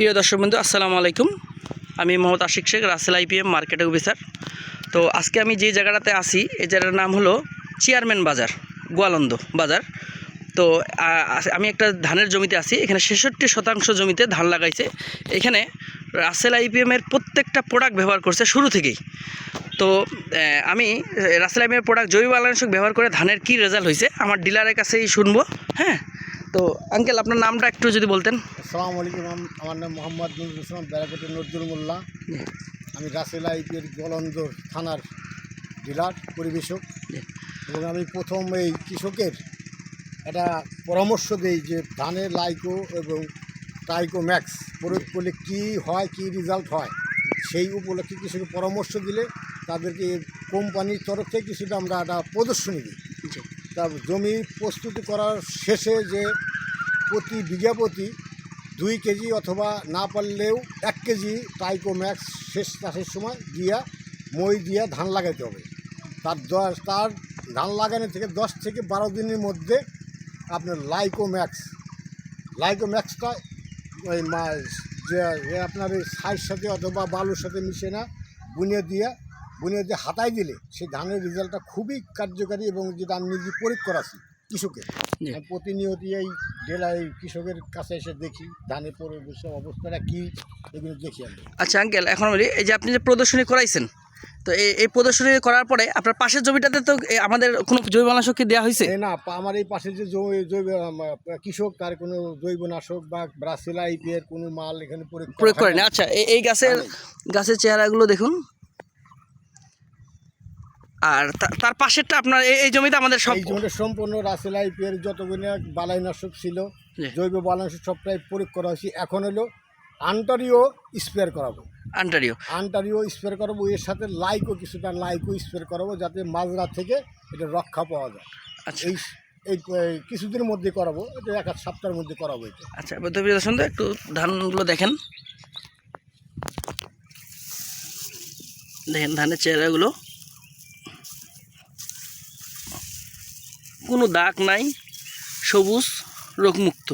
প্রিয় দর্শক বন্ধু, আসসালামু আলাইকুম। আমি Mohammad Ashiq Sheikh, Russell IPM market officer. তো আজকে আমি যে জায়গাটাতে আসি এই জায়গাটার নাম হলো চেয়ারম্যান বাজার, গোয়ালন্দ বাজার। তো আমি একটা ধানের জমিতে আছি, এখানে ছেষট্টি শতাংশ জমিতে ধান লাগাইছে। এখানে রাসেল আইপিএমের প্রত্যেকটা প্রোডাক্ট ব্যবহার করছে শুরু থেকেই। তো আমি রাসেল আইপিএমের প্রোডাক্ট জৈব আলানাশক ব্যবহার করে ধানের কি রেজাল্ট হয়েছে আমার ডিলারের কাছেই শুনব হ্যাঁ? তো আঙ্কেল আপনার নামটা একটু যদি বলতেন। আসসালামু আলাইকুম আমার নাম মোহাম্মদ নুরুল ইসলাম ব্যারাকটের নজরুল মোল্লা। আমি রাসেল আইপিএর গলন্দর থানার ডিলার পরিবেশক। এবং আমি প্রথম এই কৃষকের একটা পরামর্শ দিই যে ধানের লাইকো এবং টাইকো ম্যাক্স প্রয়োগ করলে কী হয় কী রেজাল্ট হয়? সেই উপলক্ষে কৃষকের পরামর্শ দিলে তাদেরকে কোম্পানির তরফ থেকে কিছুটা আমরা একটা প্রদর্শনী দিই। তার জমি প্রস্তুতি করার শেষে যে প্রতি বিঘা প্রতি দুই কেজি অথবা না পারলেও এক কেজি টাইকোম্যাক্স শেষ চাষের সময় দিয়া, মই দিয়া ধান লাগাইতে হবে। তার দশ, তার ধান লাগানো থেকে দশ থেকে বারো দিনের মধ্যে আপনার লাইকোম্যাক্স, লাইকোম্যাক্সটা ওই যে আপনার এই সাথে অথবা বালুর সাথে মিশে না বুনিয়ে দিয়ে বুনিয়ে দিয়ে হাতায় দিলে সেই ধানের রেজাল্টটা খুবই কার্যকারী এবং যেটা আমি নিজে প্রয়োগ করাছি কৃষকের প্রতিনিয়ত এই জেলায় কৃষকের কাছে এসে দেখি ধানের পরিবেশ অবস্থাটা কী এগুলো দেখি আমি। আচ্ছা আঙ্কেল এখন বলি এই যে আপনি যে প্রদর্শনী করাইছেন তো এই এই প্রদর্শনী করার পরে আপনার পাশের জমিটাতে তো আমাদের কোনো জৈবনাশক কি দেওয়া হয়েছে না আমার এই পাশে যে জৈব কৃষক তার কোনো জৈবনাশক বা ব্রাসিলা আইপিএর কোনো মাল এখানে প্রয়োগ করা প্রয়োগ করেন। আচ্ছা এই গাছের গাছের চেহারাগুলো দেখুন। আর তার পাশেরটা আপনার এই- জমিতে আমাদের সব জমিটা সম্পূর্ণ রাসেল আইপিএর যতগুলো বালাইনাশক ছিল। জৈব বালাইনাশক সবটাই প্রয়োগ করা হয়েছে। এখন হলো আন্টারিও স্প্রে করাবো। আন্টারিও। আন্টারিও স্প্রে করাবো এর সাথে লাইকও কিছুটা লাইকও স্প্রে করাবো যাতে মাজরা থেকে এটা রক্ষা পাওয়া যায়। আচ্ছা। এই এই কিছুদিনের মধ্যে করাবো এটা এক আধ সপ্তাহের মধ্যে করাবো এটা। আচ্ছা বৌদ্ধপ্রিয় সুন্দর একটু ধানগুলো দেখেন। দেখেন ধানের চেহারাগুলো। কোনো দাগ নাই সবুজ রোগমুক্ত।